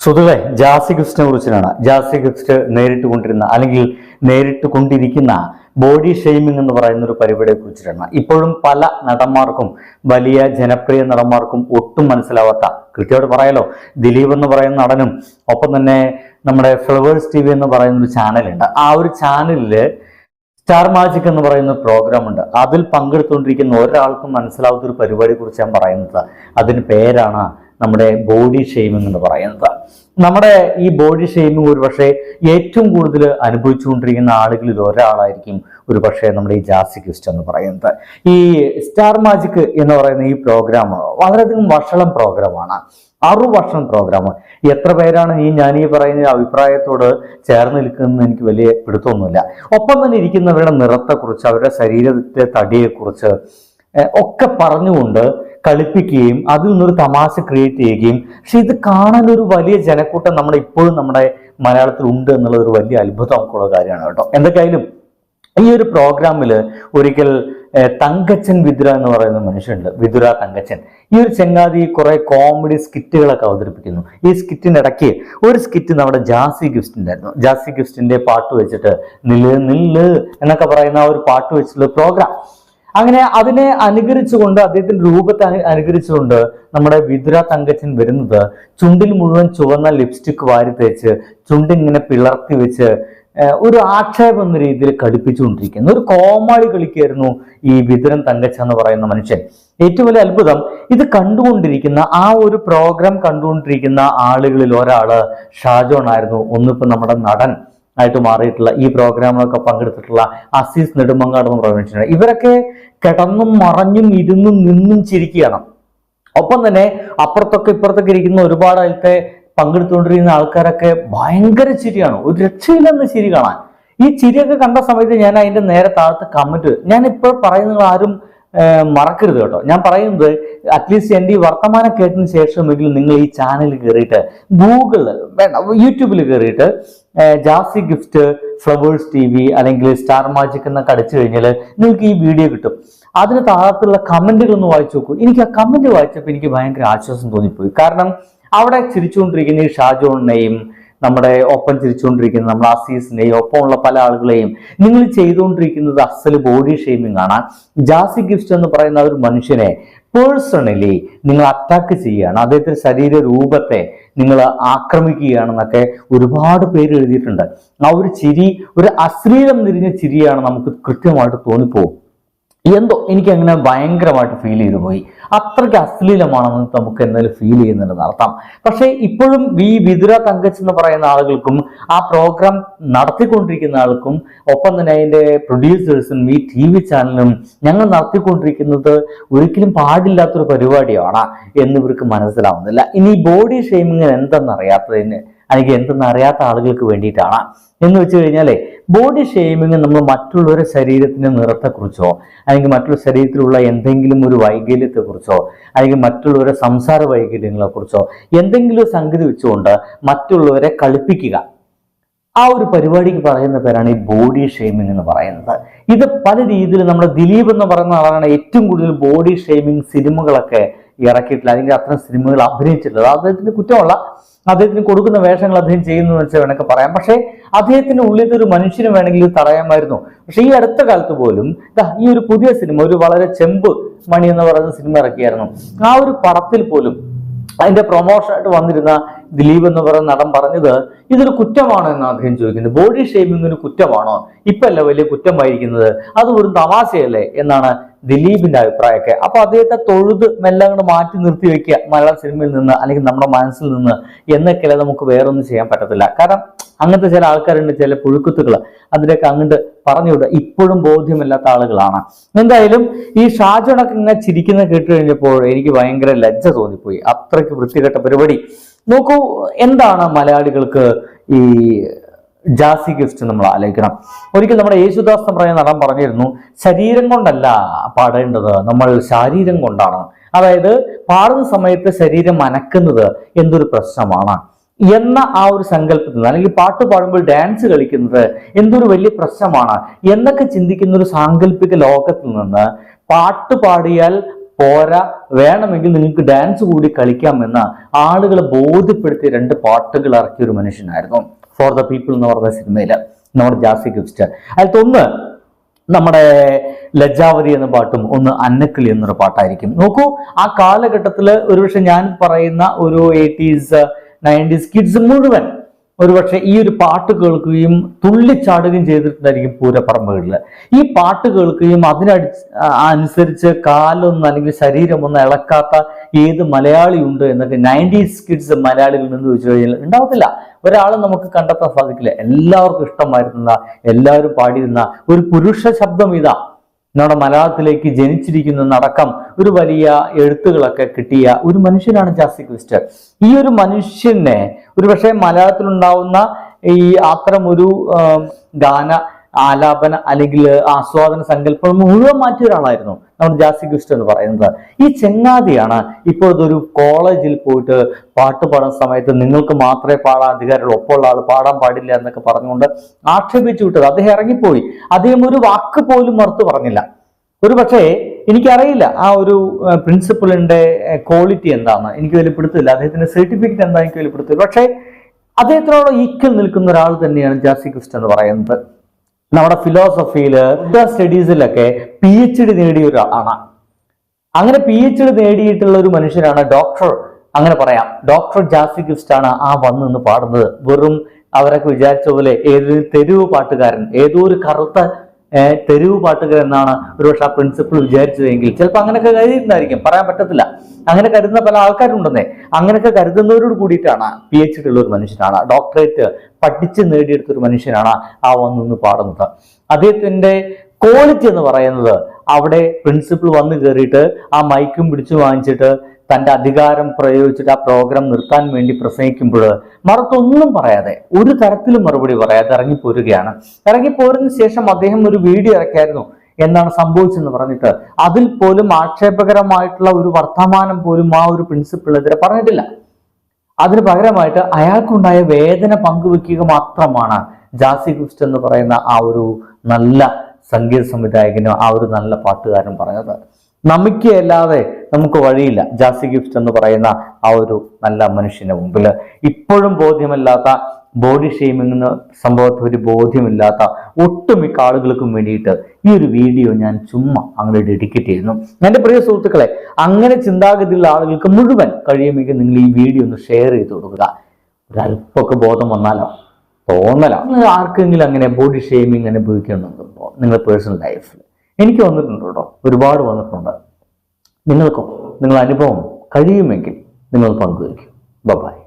സുധുവെ ജാസി ഗിഫ്റ്റിനെ കുറിച്ചാണ് ജാസി ഗിഫ്റ്റ് നേരിട്ട് കൊണ്ടിരുന്ന അല്ലെങ്കിൽ നേരിട്ട് കൊണ്ടിരിക്കുന്ന ബോഡി ഷെയ്മിംഗ് എന്ന് പറയുന്ന ഒരു പരിപാടിയെ കുറിച്ചിട്ടാണ്. ഇപ്പോഴും പല നടന്മാർക്കും വലിയ ജനപ്രിയ നടന്മാർക്കും ഒട്ടും മനസ്സിലാവാത്ത കൃത്യമായിട്ട് പറയാലോ ദിലീപ് എന്ന് പറയുന്ന നടനും ഒപ്പം തന്നെ നമ്മുടെ ഫ്ലവേഴ്സ് ടി വി എന്ന് പറയുന്ന ഒരു ചാനലുണ്ട്. ആ ഒരു ചാനലിൽ സ്റ്റാർ മാജിക് എന്ന് പറയുന്ന പ്രോഗ്രാം ഉണ്ട് അതിൽ പങ്കെടുത്തുകൊണ്ടിരിക്കുന്ന ഒരാൾക്കും മനസ്സിലാവുന്ന ഒരു പരിപാടിയെ കുറിച്ച് ഞാൻ പറയുന്നത്. അതിന് പേരാണ് നമ്മുടെ ബോഡി ഷെയ്മിംഗ് എന്ന് പറയുന്നത്. നമ്മുടെ ഈ ബോഡി ഷെയ്മിംഗ് ഒരു പക്ഷേ ഏറ്റവും കൂടുതൽ അനുഭവിച്ചുകൊണ്ടിരിക്കുന്ന ആളുകളിൽ ഒരാളായിരിക്കും ഒരു പക്ഷേ നമ്മുടെ ഈ ജാസി ക്വിസ്റ്റ് എന്ന് പറയുന്നത്. ഈ സ്റ്റാർ മാജിക് എന്ന് പറയുന്ന ഈ പ്രോഗ്രാം വളരെയധികം വഷളം പ്രോഗ്രാമാണ് ആറു വർഷം പ്രോഗ്രാം എത്ര പേരാണ് ഈ ഞാൻ ഈ പറയുന്ന അഭിപ്രായത്തോട് ചേർന്ന് നിൽക്കുന്നത് എനിക്ക് വലിയ പിടുത്തമൊന്നുമില്ല. ഒപ്പം തന്നെ ഇരിക്കുന്നവരുടെ നിറത്തെക്കുറിച്ച് അവരുടെ ശരീരത്തെ തടിയെക്കുറിച്ച് ഒക്കെ പറഞ്ഞുകൊണ്ട് കളിപ്പിക്കുകയും അതിൽ നിന്നൊരു തമാശ ക്രിയേറ്റ് ചെയ്യുകയും പക്ഷെ ഇത് കാണാൻ ഒരു വലിയ ജനക്കൂട്ടം നമ്മുടെ ഇപ്പോഴും നമ്മുടെ മലയാളത്തിൽ ഉണ്ട് എന്നുള്ള ഒരു വലിയ അത്ഭുതം നമുക്കുള്ള കാര്യമാണ് കേട്ടോ. എന്തൊക്കെയായാലും ഈ ഒരു പ്രോഗ്രാമിൽ ഒരിക്കൽ തങ്കച്ചൻ വിതുര എന്ന് പറയുന്ന മനുഷ്യനുണ്ട്. വിതുര തങ്കച്ചൻ. ഈ ഒരു ചെങ്ങാതി കുറെ കോമഡി സ്കിറ്റുകളൊക്കെ അവതരിപ്പിക്കുന്നു. ഈ സ്കിറ്റിനിടയ്ക്ക് ഒരു സ്കിറ്റ് നമ്മുടെ ജാസി ഗിഫ്റ്റിന്റെ ആയിരുന്നു ജാസി ഗിഫ്റ്റിന്റെ പാട്ട് വെച്ചിട്ട് നില്ല് നില്ല് എന്നൊക്കെ പറയുന്ന ഒരു പാട്ട് വെച്ചിട്ടുള്ള പ്രോഗ്രാം അങ്ങനെ അതിനെ അനുകരിച്ചുകൊണ്ട് അദ്ദേഹത്തിന്റെ രൂപത്തെ അനുകരിച്ചുകൊണ്ട് നമ്മുടെ വിതുര തങ്കച്ചൻ വരുന്നത് ചുണ്ടിൽ മുഴുവൻ ചുവന്ന ലിപ്സ്റ്റിക് വാരി തേച്ച് ചുണ്ടിങ്ങനെ പിളർത്തി വെച്ച് ഒരു ആക്ഷേപം എന്ന രീതിയിൽ ഘടിപ്പിച്ചുകൊണ്ടിരിക്കുന്നു. ഒരു കോമാളി കളിക്കായിരുന്നു ഈ വിതുരൻ തങ്കച്ച എന്ന് പറയുന്ന മനുഷ്യൻ. ഏറ്റവും വലിയ അത്ഭുതം ഇത് കണ്ടുകൊണ്ടിരിക്കുന്ന ആ ഒരു പ്രോഗ്രാം കണ്ടുകൊണ്ടിരിക്കുന്ന ആളുകളിൽ ഒരാൾ ഷാജോൺ ആയിരുന്നു. ഒന്നിപ്പോ നമ്മുടെ നടൻ. ആയിട്ട് മാറിയിട്ടുള്ള ഈ പ്രോഗ്രാമിലൊക്കെ പങ്കെടുത്തിട്ടുള്ള അസീസ് നെടുമങ്ങാട് എന്ന് പറയുന്ന ഇവരൊക്കെ കിടന്നും മറഞ്ഞും ഇരുന്നും നിന്നും ചിരിക്കുകയാണ്. ഒപ്പം തന്നെ അപ്പുറത്തൊക്കെ ഇപ്പുറത്തൊക്കെ ഇരിക്കുന്ന ഒരുപാട് അതിലത്തെ പങ്കെടുത്തുകൊണ്ടിരിക്കുന്ന ആൾക്കാരൊക്കെ ഭയങ്കര ചിരിയാണ്. ഒരു രക്ഷയില്ലെന്ന് ചിരി കാണാൻ. ഈ ചിരിയൊക്കെ കണ്ട സമയത്ത് ഞാൻ അതിന്റെ നേരെ താഴത്ത് കമന്റ് ഞാൻ ഇപ്പോൾ പറയുന്നത് ആരും മറക്കരുത് കേട്ടോ. ഞാൻ പറയുന്നത് അറ്റ്ലീസ്റ്റ് എന്റെ ഈ വർത്തമാനം കേട്ടതിന് ശേഷമെങ്കിലും നിങ്ങൾ ഈ ചാനൽ കയറിയിട്ട് ഗൂഗിളിൽ വേണ്ട യൂട്യൂബിൽ കയറിയിട്ട് Jassie Gift Flowers T V അല്ലെങ്കിൽ സ്റ്റാർ മാജിക് എന്നൊക്കെ അടിച്ചു കഴിഞ്ഞാൽ നിങ്ങൾക്ക് ഈ വീഡിയോ കിട്ടും. അതിന് താഴത്തുള്ള കമന്റുകൾ ഒന്ന് വായിച്ചു നോക്കൂ. എനിക്ക് ആ കമന്റ് വായിച്ചപ്പോൾ എനിക്ക് ഭയങ്കര ആശ്വാസം തോന്നിപ്പോയി. കാരണം അവിടെ ചിരിച്ചുകൊണ്ടിരിക്കുന്ന ഈ ഷാജോണിനെയും നമ്മുടെ ഒപ്പം ചിരിച്ചുകൊണ്ടിരിക്കുന്ന ആ അസീസിനെയും ഒപ്പമുള്ള പല ആളുകളെയും നിങ്ങൾ ചെയ്തുകൊണ്ടിരിക്കുന്നത് അസൽ ബോഡി ഷെയ്മിംഗ് ആണ്. ജാസി ഗിഫ്റ്റ് എന്ന് പറയുന്ന ഒരു മനുഷ്യനെ പേഴ്സണലി നിങ്ങൾ അറ്റാക്ക് ചെയ്യുകയാണ്. അദ്ദേഹത്തിന്റെ ശരീര രൂപത്തെ നിങ്ങൾ ആക്രമിക്കുകയാണെന്നൊക്കെ ഒരുപാട് പേര് എഴുതിയിട്ടുണ്ട്. ആ ഒരു ചിരി ഒരു അശ്ലീലം നിരിഞ്ഞ ചിരിയാണ് നമുക്ക് കൃത്യമായിട്ട് തോന്നിപ്പോകും എന്തോ എനിക്ക് അങ്ങനെ ഭയങ്കരമായിട്ട് ഫീൽ ചെയ്തു പോയി. അത്രയ്ക്ക് അശ്ലീലമാണെന്ന് നമുക്ക് എന്തായാലും ഫീൽ ചെയ്യുന്നുണ്ടെന്ന് അർത്ഥം. പക്ഷേ ഇപ്പോഴും വി വിതുര തങ്കച്ച് എന്ന് പറയുന്ന ആളുകൾക്കും ആ പ്രോഗ്രാം നടത്തിക്കൊണ്ടിരിക്കുന്ന ആൾക്കും ഒപ്പം തന്നെ അതിന്റെ പ്രൊഡ്യൂസേഴ്സും ഈ ടി വി ചാനലും ഞങ്ങൾ നടത്തിക്കൊണ്ടിരിക്കുന്നത് ഒരിക്കലും പാടില്ലാത്തൊരു പരിപാടിയാണ് എന്ന് ഇവർക്ക് മനസ്സിലാവുന്നില്ല. ഇനി ബോഡി ഷെയ്മിങ് എന്തെന്നറിയാത്തതിന് അല്ലെങ്കിൽ എന്തെന്ന് അറിയാത്ത ആളുകൾക്ക് വേണ്ടിയിട്ടാണ്. എന്ന് വെച്ച് കഴിഞ്ഞാലേ ബോഡി ഷെയ്മിങ് നമ്മൾ മറ്റുള്ളവരുടെ ശരീരത്തിന്റെ നിറത്തെക്കുറിച്ചോ അല്ലെങ്കിൽ മറ്റുള്ള ശരീരത്തിലുള്ള എന്തെങ്കിലും ഒരു വൈകല്യത്തെക്കുറിച്ചോ അല്ലെങ്കിൽ മറ്റുള്ളവരുടെ സംസാര വൈകല്യങ്ങളെക്കുറിച്ചോ എന്തെങ്കിലും സംഗതി വെച്ചുകൊണ്ട് മറ്റുള്ളവരെ കളിപ്പിക്കുക. ആ ഒരു പരിപാടിക്ക് പറയുന്ന പേരാണ് ഈ ബോഡി ഷെയ്മിംഗ് എന്ന് പറയുന്നത്. ഇത് പല രീതിയിൽ നമ്മുടെ ദിലീപ് എന്ന് പറയുന്ന ആളാണ് ഏറ്റവും കൂടുതൽ ബോഡി ഷെയ്മിംഗ് സിനിമകളൊക്കെ ഇറക്കിയിട്ടുള്ളത് അല്ലെങ്കിൽ അത്തരം സിനിമകൾ അഭിനയിച്ചിട്ടുള്ളത് അദ്ദേഹത്തിന്റെ കുറ്റമുള്ള അദ്ദേഹത്തിന് കൊടുക്കുന്ന വേഷങ്ങൾ അദ്ദേഹം ചെയ്യുന്നു എന്ന് വെച്ചാൽ വേണമെങ്കിൽ പറയാം. പക്ഷേ അദ്ദേഹത്തിന്റെ ഉള്ളിലത്തെ ഒരു മനുഷ്യന് വേണമെങ്കിൽ ഇത് തടയാമായിരുന്നു. പക്ഷേ ഈ അടുത്ത കാലത്ത് പോലും ഈ ഒരു പുതിയ സിനിമ ഒരു വളരെ ചെമ്പ് മണി എന്ന് പറയുന്ന സിനിമ ഇറക്കിയായിരുന്നു. ആ ഒരു പടത്തിൽ പോലും അതിന്റെ പ്രൊമോഷൻ ആയിട്ട് വന്നിരുന്ന ദിലീപ് എന്ന് പറയുന്ന നടൻ പറഞ്ഞത് ഇതൊരു കുറ്റമാണോ എന്ന് അദ്ദേഹം ചോദിക്കുന്നത് ബോഡി ഷേമിംഗ് ഒരു കുറ്റമാണോ? ഇപ്പല്ല വലിയ കുറ്റമായിരിക്കുന്നത്. അത് ഒരു തമാശയല്ലേ എന്നാണ് ദിലീപിന്റെ അഭിപ്രായമൊക്കെ. അപ്പൊ അദ്ദേഹത്തെ തൊഴുത് മെല്ലെ അങ്ങോട്ട് മാറ്റി നിർത്തി വെക്കുക മലയാള സിനിമയിൽ നിന്ന് അല്ലെങ്കിൽ നമ്മുടെ മനസ്സിൽ നിന്ന് എന്നൊക്കെയല്ലേ നമുക്ക് വേറൊന്നും ചെയ്യാൻ പറ്റത്തില്ല. കാരണം അങ്ങനത്തെ ചില ആൾക്കാരുണ്ട് ചില പുഴുക്കുത്തുകൾ അതിലേക്ക് അങ്ങോട്ട് പറഞ്ഞുവിടുക ഇപ്പോഴും ബോധ്യമില്ലാത്ത ആളുകളാണ്. എന്തായാലും ഈ ഷാജോണൊക്കെ ഇങ്ങനെ ചിരിക്കുന്ന കേട്ട് കഴിഞ്ഞപ്പോൾ എനിക്ക് ഭയങ്കര ലജ്ജ തോന്നിപ്പോയി. അത്രയ്ക്ക് വൃത്തികെട്ട പരിപാടി. നോക്കൂ എന്താണ് മലയാളികൾക്ക് ഈ ജാസി ഗിഫ്റ്റ് നമ്മൾ ആലോചിക്കണം. ഒരിക്കൽ നമ്മുടെ യേശുദാസ് എന്ന് പറയുന്ന നടൻ പറഞ്ഞിരുന്നു ശരീരം കൊണ്ടല്ല പാടേണ്ടത് നമ്മൾ ശാരീരം കൊണ്ടാണ്. അതായത് പാടുന്ന സമയത്ത് ശരീരം അനക്കുന്നത് എന്തൊരു പ്രശ്നമാണ് എന്ന ആ ഒരു സങ്കല്പത്തിൽ നിന്ന് അല്ലെങ്കിൽ പാട്ട് പാടുമ്പോൾ ഡാൻസ് കളിക്കുന്നത് എന്തൊരു വലിയ പ്രശ്നമാണ് എന്നൊക്കെ ചിന്തിക്കുന്ന ഒരു സാങ്കല്പിക ലോകത്തിൽ നിന്ന് പാട്ട് പാടിയാൽ പോരാ വേണമെങ്കിൽ നിങ്ങൾക്ക് ഡാൻസ് കൂടി കളിക്കാമെന്ന് ആളുകളെ ബോധ്യപ്പെടുത്തിയ രണ്ട് പാട്ടുകൾ ഇറക്കിയ ഒരു മനുഷ്യനായിരുന്നു. ഫോർ ദ പീപ്പിൾ എന്ന് പറഞ്ഞ സിനിമയിൽ നമ്മുടെ ജാസി ഗിഫ്റ്റ് അതിലത്തൊന്ന് നമ്മുടെ ലജ്ജാവതി എന്ന പാട്ടും ഒന്ന് അന്നക്കിളി എന്നൊരു പാട്ടായിരിക്കും. നോക്കൂ ആ കാലഘട്ടത്തിൽ ഒരുപക്ഷെ ഞാൻ പറയുന്ന ഒരു എയ്റ്റീസ് നയന്റീസ് കിഡ്സ് മുഴുവൻ ഒരുപക്ഷെ ഈ ഒരു പാട്ട് കേൾക്കുകയും തുള്ളിച്ചാടുകയും ചെയ്തിട്ടുണ്ടായിരിക്കും പൂരപ്പറമ്പുകളിൽ ഈ പാട്ട് കേൾക്കുകയും അതിനടി അനുസരിച്ച് കാലൊന്നും അല്ലെങ്കിൽ ശരീരമൊന്നും ഇളക്കാത്ത ഏത് മലയാളി ഉണ്ട് എന്നൊക്കെ നയന്റീസ് കിഡ്സ് മലയാളികളിൽ നിന്ന് ചോദിച്ചു കഴിഞ്ഞാൽ ഉണ്ടാവത്തില്ല. ഒരാളെ നമുക്ക് കണ്ടെത്താൻ സാധിക്കില്ല. എല്ലാവർക്കും ഇഷ്ടമായിരുന്ന എല്ലാവരും പാടിയിരുന്ന ഒരു പുരുഷ ശബ്ദം ഇതാ. നമ്മുടെ മലയാളത്തിലേക്ക് ജനിച്ചിരിക്കുന്ന നടക്കം ഒരു വലിയ എഴുത്തുകളൊക്കെ കിട്ടിയ ഒരു മനുഷ്യനാണ് ജാസി ക്രിസ്റ്റർ ഈ ഒരു മനുഷ്യനെ ഒരു പക്ഷേ മലയാളത്തിലുണ്ടാവുന്ന ഈ അത്തരം ഒരു ഗാന ആലാപന അല്ലെങ്കിൽ ആസ്വാദന സങ്കല്പം മുഴുവൻ മാറ്റിയ ഒരാളായിരുന്നു നമ്മുടെ ജാസി ക്രിസ്റ്റ് എന്ന് പറയുന്നത്. ഈ ചെങ്ങാതിയാണ് ഇപ്പോൾ ഇതൊരു കോളേജിൽ പോയിട്ട് പാട്ട് പാടുന്ന സമയത്ത് നിങ്ങൾക്ക് മാത്രമേ പാടാൻ അധികാരമുള്ളൂ ഒപ്പമുള്ള ആൾ പാടാൻ പാടില്ല എന്നൊക്കെ പറഞ്ഞുകൊണ്ട് ആക്ഷേപിച്ചു വിട്ടത്. അദ്ദേഹം ഇറങ്ങിപ്പോയി. അദ്ദേഹം ഒരു വാക്ക് പോലും മറുത്തു പറഞ്ഞില്ല. ഒരു പക്ഷേ എനിക്കറിയില്ല ആ ഒരു പ്രിൻസിപ്പളിന്റെ ക്വാളിറ്റി എന്താണ്. എനിക്ക് വെളിപ്പെടുത്തില്ല അദ്ദേഹത്തിന്റെ സർട്ടിഫിക്കറ്റ് എന്താ എനിക്ക് വെളിപ്പെടുത്തില്ല പക്ഷേ അദ്ദേഹത്തിനോട് ഈക്വൽ നിൽക്കുന്ന ഒരാൾ തന്നെയാണ് ജാസി ക്രിസ്റ്റ് എന്ന് പറയുന്നത്. നമ്മുടെ ഫിലോസഫിയിൽ സ്റ്റഡീസിലൊക്കെ പി എച്ച് ഡി നേടിയ ഒരാളാണ് അങ്ങനെ പി എച്ച് ഡി നേടിയിട്ടുള്ള ഒരു മനുഷ്യനാണ് ഡോക്ടർ അങ്ങനെ പറയാം. ഡോക്ടർ ജാഫി ആണ് ആ വന്ന് നിന്ന് പാടുന്നത്. വെറും അവരൊക്കെ വിചാരിച്ച പോലെ ഏതൊരു തെരുവ് പാട്ടുകാരൻ ഏതോ ഒരു കറുത്ത തെരുവ് പാട്ടുകാരൻ എന്നാണ് ഒരുപക്ഷെ ആ പ്രിൻസിപ്പൾ വിചാരിച്ചതെങ്കിൽ ചിലപ്പോൾ അങ്ങനെയൊക്കെ കരുതിയിട്ടുണ്ടായിരിക്കും പറയാൻ പറ്റത്തില്ല. അങ്ങനെ കരുതുന്ന പല ആൾക്കാരുണ്ടെന്നേ. അങ്ങനെയൊക്കെ കരുതുന്നവരോട് കൂടിയിട്ടാണ് പി എച്ച് ഡി ഉള്ള ഒരു മനുഷ്യനാണ്. ഡോക്ടറേറ്റ് പഠിച്ച് നേടിയെടുത്ത ഒരു മനുഷ്യനാണ് ആ വന്നു പാടുന്നത്. അദ്ദേഹത്തിന്റെ ക്വാളിറ്റി എന്ന് പറയുന്നത് അവിടെ പ്രിൻസിപ്പൾ വന്നു കയറിയിട്ട് ആ മൈക്കും പിടിച്ചു വാങ്ങിച്ചിട്ട് തന്റെ അധികാരം പ്രയോഗിച്ചിട്ട് ആ പ്രോഗ്രാം നിർത്താൻ വേണ്ടി പ്രസംഗിക്കുമ്പോൾ മറുത്തൊന്നും പറയാതെ ഒരു തരത്തിലും മറുപടി പറയാതെ ഇറങ്ങിപ്പോരുകയാണ്. ഇറങ്ങിപ്പോരുന്ന ശേഷം അദ്ദേഹം ഒരു വീഡിയോ ഇറക്കിയായിരുന്നു. എന്താണ് സംഭവിച്ചെന്ന് പറഞ്ഞിട്ട് അതിൽ പോലും ആക്ഷേപകരമായിട്ടുള്ള ഒരു വർത്തമാനം പോലും ആ ഒരു പ്രിൻസിപ്പിളിനെതിരെ പറഞ്ഞിട്ടില്ല. അതിന് പകരമായിട്ട് അയാൾക്കുണ്ടായ വേദന പങ്കുവെക്കുക മാത്രമാണ് ജാസി ഗുസ്റ്റ് എന്ന് പറയുന്ന ആ ഒരു നല്ല സംഗീത സംവിധായകനും ആ ഒരു നല്ല പാട്ടുകാരനും പറഞ്ഞത്. അല്ലാതെ നമുക്ക് വഴിയില്ല. ജാസി ഗിഫ്റ്റ് എന്ന് പറയുന്ന ആ ഒരു നല്ല മനുഷ്യന്റെ മുമ്പിൽ ഇപ്പോഴും ബോധ്യമല്ലാത്ത ബോഡി ഷെയ്മിങ് സംഭവത്തെ ഒരു ബോധ്യമില്ലാത്ത ഒട്ടുമിക്ക ആളുകൾക്കും വേണ്ടിയിട്ട് ഈ ഒരു വീഡിയോ ഞാൻ ചുമ്മാ അങ്ങനെ ഡെഡിക്കേറ്റ് ചെയ്യുന്നു. എന്റെ പ്രിയ സുഹൃത്തുക്കളെ അങ്ങനെ ചിന്താഗതിയുള്ള ആളുകൾക്ക് മുഴുവൻ കഴിയുമെങ്കിൽ നിങ്ങൾ ഈ വീഡിയോ ഒന്ന് ഷെയർ ചെയ്ത് കൊടുക്കുക. ഒരല്പമൊക്കെ ബോധം വന്നാലോ? തോന്നലോ? നിങ്ങൾ ആർക്കെങ്കിലും അങ്ങനെ ബോഡി ഷെയ്മിങ് അനുഭവിക്കുന്നുണ്ടോ? നിങ്ങളുടെ പേഴ്സണൽ ലൈഫിൽ എനിക്ക് വന്നിട്ടുണ്ട് കേട്ടോ. ഒരുപാട് വന്നിട്ടുണ്ട്. നിങ്ങൾക്കോ നിങ്ങളുടെ അനുഭവം കഴിയുമെങ്കിൽ നിങ്ങൾ പങ്കുവയ്ക്കും. ബൈ